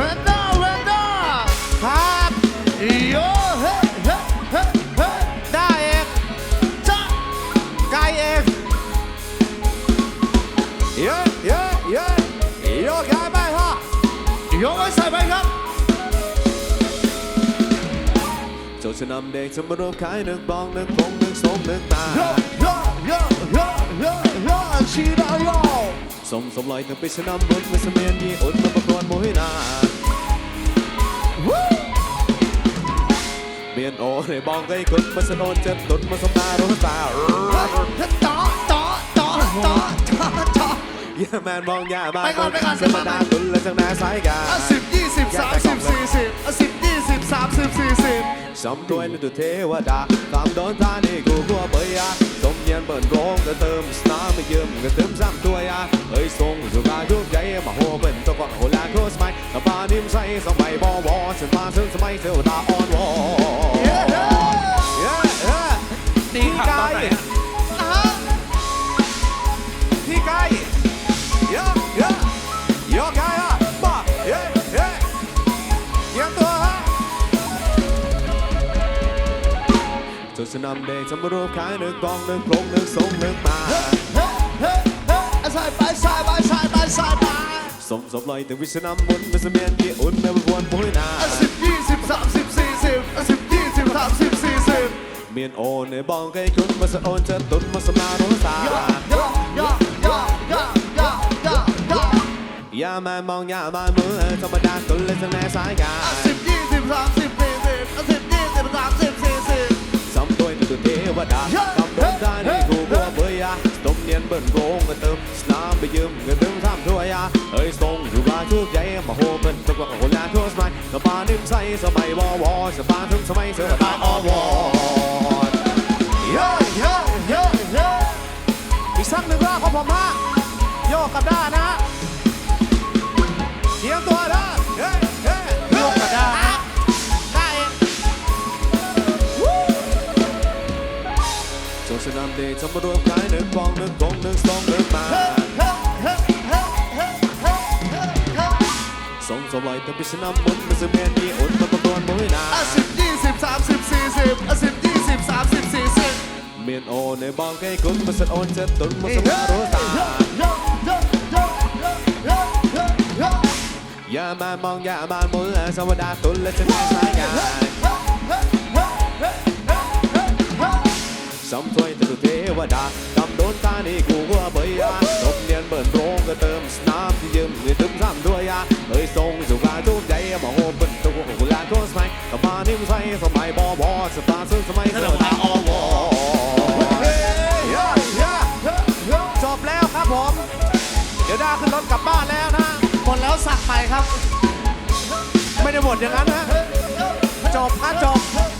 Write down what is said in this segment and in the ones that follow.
เวนด้าเวนด้าครับโยเฮ้เฮ้เฮ้เฮ้ได้เองจ้าไกลเองเยอะเยอะเยอะโยกย้ายไปพ่อโยกไว้ใส่ไปครับโจทย์จะนำเด็กจะมารวมขายหนึ่งบองหนึ่งพงหนึ่งสมหนึ่งตา สมส som lojte på senam bort med som en i åt med bakon mohina Men år är bang dig kun med sen åt sett มาสม med som där อตอ där Ta ta ta ta ta อย่าแมนมองอย่ามาไปก่อนไปก่อนจะมาดาคุณและจังนาสายกาสิบยี่สิบสามสิบสี่สิบสิบยี่สิบสามสิบสี่สิบสมด้วยนุเทวดาตามโดนตานีกูกลัวเบยาสมเนียนเปิดร้องกระเติมสนามไม่เยิ่มกระเติม จุดสนามเด็กจำรูปขายหนึ่งกองหนึ่งโปรงหนึ่งทรงหนึ่งมาเฮ้เฮ้เฮ้ใส่ไปใส่ไปใส่ไปใส่ไปสมสมลอยถึงวิชนำมุนเป็นเสมียนยี่อุ่นไม่ประกวนปุ้ยนาอะสิบยี่สิบสามสิบสี่สิบอะสิบยี่สิบสามสิบสี่สิบเมียนโอนในบองไก่คุณมาสะโอนจะตุนมาสมาโรสาย่อย่อย่อย่อย่อย่อย่อย่อย่ามามองอย่ามามือธรรมดาตุนเลยจังแน่สายกาอะสิบยี่สิบสามสิบสี่สิบ นึกเทวดาคำโดนท่านี่กูบัวเบียต้มเนียนเบิ่นโรงก็เติมสนามไปยืมเงินเติมท่ามถ้วยาเฮ้ยทรงอยู่กาชุกใหญ่มาโหเป็นตะกวโหลาทั่วสมัยกระปานิ่มใสสมัยวอวอสปาถึงสมัยเสือตาอวอเย้เย้เย้เย้อีกสักหนึ่งรอบของผมฮะโยกกับด้านนะฮะเตรียมตัวนะ ด้ทำมารวมกายหนึ่งฟองหนึ่งกงหนึ่งสองหนึ่งมาสองสองลอยเต็มพิชนะมุนมันจะเมียนมีอดมันตะโกนมุ้ยนาอะสิบยี่สิบสามสิบสี่สิบอะสิบยี่สิบสามสิบสี่สิบเมียนโอในบ้องใกล้กุ้งมันจะโอนจะตุนมันจะมารู้ตาอย่ามามองอย่ามามนและสวัสดาตุนและจะไม่สายงาน สมถวยตรุเทวดากำโดนตานี่กูว่าเบียตบเนียนเบิ่นโรงก็เติมสนามที่ยืมเงินตึมซ้ำด้วยยาเอ้ยทรงสุกาทุกใจมาโหเป็นตัวกุลาโคสมัยกับมานิ่มใสสมัยบอบอสตาร์ซึ่งสมัยเสือตาอวจบแล้วครับผม เดี๋ยวด้าขึ้นรถกลับบ้านแล้วนะหมดแล้วสักใหม่ครับ ไม่ได้หมดอย่างนั้นนะจบนะจบ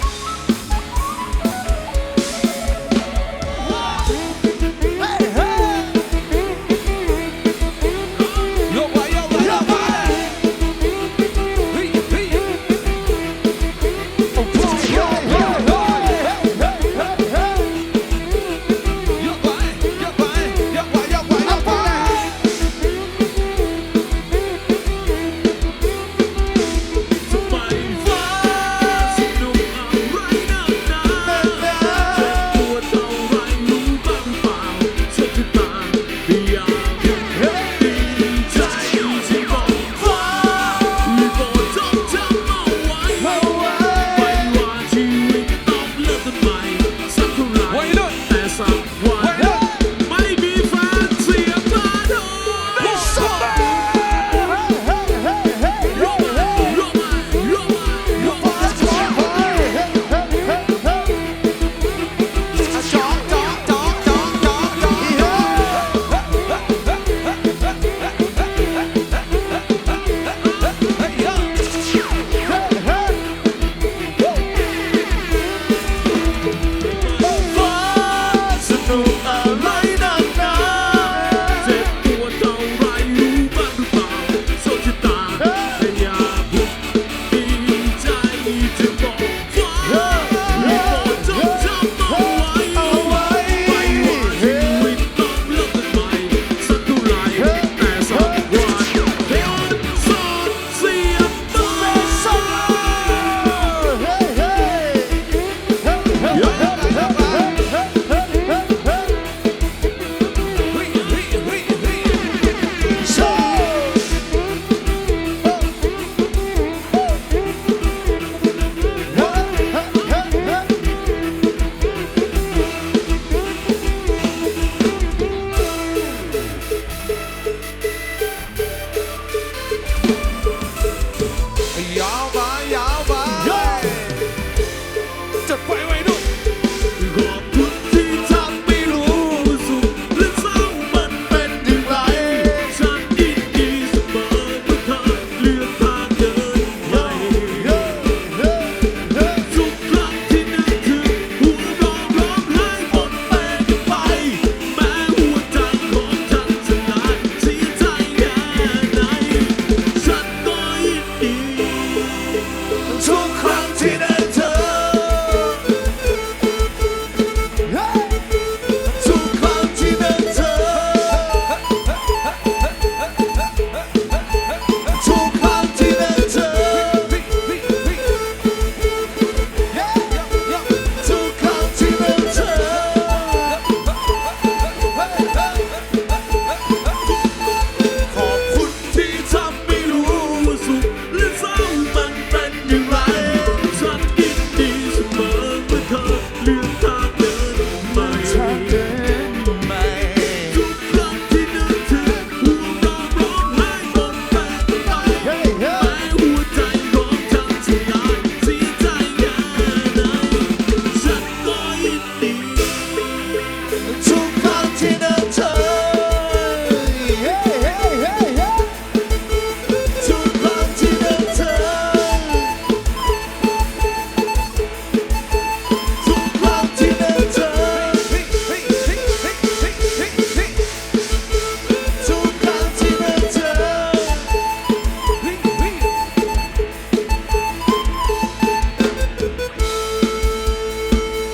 出发前的